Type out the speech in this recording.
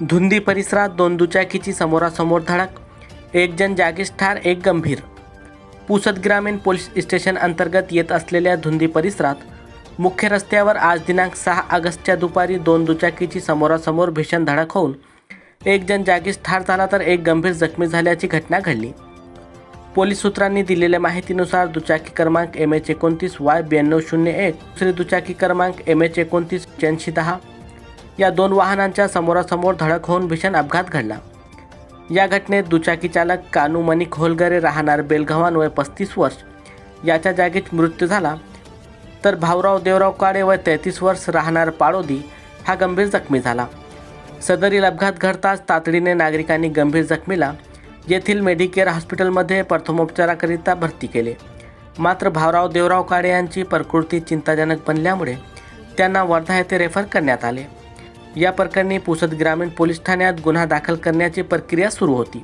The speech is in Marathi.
धुंदी परिसरात दोन दुचाकीची समोरासमोर धडक. एक जण जागीच ठार एक गंभीर. पुसद ग्रामीण पोलीस स्टेशन अंतर्गत येत असलेल्या धुंदी परिसरात मुख्य रस्त्यावर आज दिनांक सहा ऑगस्टच्या दुपारी दोन दुचाकीची समोरासमोर भीषण धडक होऊन एक जण जागीच ठार झाला तर एक गंभीर जखमी झाल्याची घटना घडली. पोलीस सूत्रांनी दिलेल्या माहितीनुसार दुचाकी क्रमांक एम एच एकोणतीस वाय ब्याण्णव शून्य एक दुसरी दुचाकी क्रमांक एम एच एकोणतीस शहाऐंशी दहा या दोन वाहनांच्या समोरासमोर धडक होऊन भीषण अपघात घडला. या घटनेत दुचाकी चालक कानू मणिक होलगरे राहणार बेलगव्हाण वय पस्तीस वर्ष. याच्या जागीच मृत्यू झाला. तर भाऊराव देवराव काळे वय तेहतीस वर्ष राहणार पाळोदी हा गंभीर जखमी झाला. सदरील अपघात घडताच तातडीने नागरिकांनी गंभीर जखमीला येथील मेडिकेअर हॉस्पिटलमध्ये प्रथमोपचाराकरिता भरती केले. मात्र भाऊराव देवराव काळे यांची प्रकृती चिंताजनक बनल्यामुळे त्यांना वर्धा येथे रेफर करण्यात आले. या प्रकरणी पुसद ग्रामीण पोलीस ठाण्यात गुन्हा दाखल करण्याची प्रक्रिया सुरू होती.